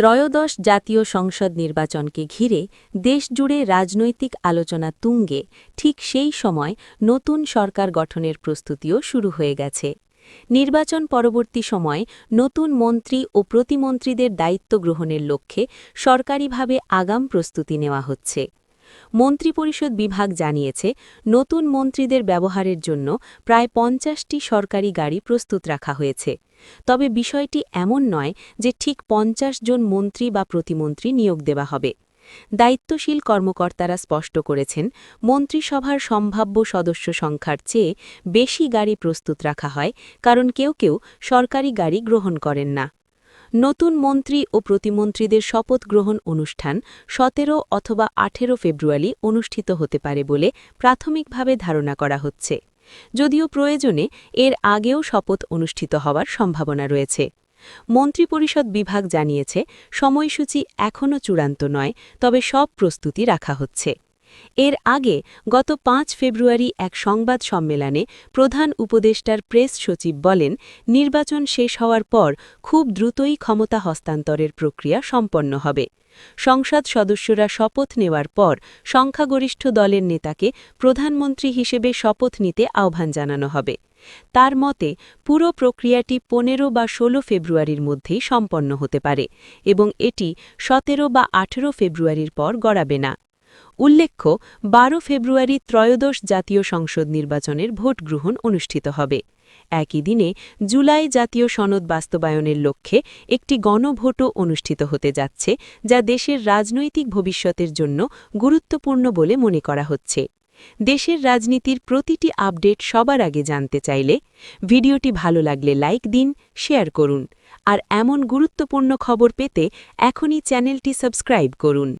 ত্রয়োদশ জাতীয় সংসদ নির্বাচনকে ঘিরে দেশজুড়ে রাজনৈতিক আলোচনা তুঙ্গে, ঠিক সেই সময় নতুন সরকার গঠনের প্রস্তুতিও শুরু হয়ে গেছে। নির্বাচন পরবর্তী সময়ে নতুন মন্ত্রী ও প্রতিমন্ত্রীদের দায়িত্ব গ্রহণের লক্ষ্যে সরকারিভাবে আগাম প্রস্তুতি নেওয়া হচ্ছে। মন্ত্রিপরিষদ বিভাগ জানিয়েছে, নতুন মন্ত্রীদের ব্যবহারের জন্য প্রায় পঞ্চাশটি সরকারি গাড়ি প্রস্তুত রাখা হয়েছে। তবে বিষয়টি এমন নয় যে ঠিক পঞ্চাশ জন মন্ত্রী বা প্রতিমন্ত্রী নিয়োগ দেওয়া হবে। দায়িত্বশীল কর্মকর্তারা স্পষ্ট করেছেন, মন্ত্রিসভার সম্ভাব্য সদস্য সংখ্যার চেয়ে বেশি গাড়ি প্রস্তুত রাখা হয় কারণ কেউ কেউ সরকারি গাড়ি গ্রহণ করেন না। নতুন মন্ত্রী ও প্রতিমন্ত্রীদের শপথ গ্রহণ অনুষ্ঠান সতেরো অথবা আঠেরো ফেব্রুয়ারি অনুষ্ঠিত হতে পারে বলে প্রাথমিকভাবে ধারণা করা হচ্ছে। যদিও প্রয়োজনে এর আগেও শপথ অনুষ্ঠিত হওয়ার সম্ভাবনা রয়েছে। মন্ত্রিপরিষদ বিভাগ জানিয়েছে, সময়সূচি এখনও চূড়ান্ত নয়, তবে সব প্রস্তুতি রাখা হচ্ছে। এর আগে গত পাঁচ ফেব্রুয়ারি এক সংবাদ সম্মেলনে প্রধান উপদেষ্টার প্রেস সচিব বলেন, নির্বাচন শেষ হওয়ার পর খুব দ্রুতই ক্ষমতা হস্তান্তরের প্রক্রিয়া সম্পন্ন হবে। সংসদ সদস্যরা শপথ নেওয়ার পর সংখ্যাগরিষ্ঠ দলের নেতাকে প্রধানমন্ত্রী হিসেবে শপথ নিতে আহ্বান জানানো হবে। তার মতে, পুরো প্রক্রিয়াটি পনেরো বা ১৬ ফেব্রুয়ারির মধ্যেই সম্পন্ন হতে পারে এবং এটি সতেরো বা আঠেরো ফেব্রুয়ারির পর গড়াবে না। উল্লেখ্য, বারো ফেব্রুয়ারি ত্রয়োদশ জাতীয় সংসদ নির্বাচনের ভোট গ্রহণ অনুষ্ঠিত হবে। একই দিনে জুলাই জাতীয় সনদ বাস্তবায়নের লক্ষ্যে একটি গণভোটও অনুষ্ঠিত হতে যাচ্ছে, যা দেশের রাজনৈতিক ভবিষ্যতের জন্য গুরুত্বপূর্ণ বলে মনে করা হচ্ছে। দেশের রাজনীতির প্রতিটি আপডেট সবার আগে জানতে চাইলে ভিডিওটি ভালো লাগলে লাইক দিন, শেয়ার করুন, আর এমন গুরুত্বপূর্ণ খবর পেতে এখনই চ্যানেলটি সাবস্ক্রাইব করুন।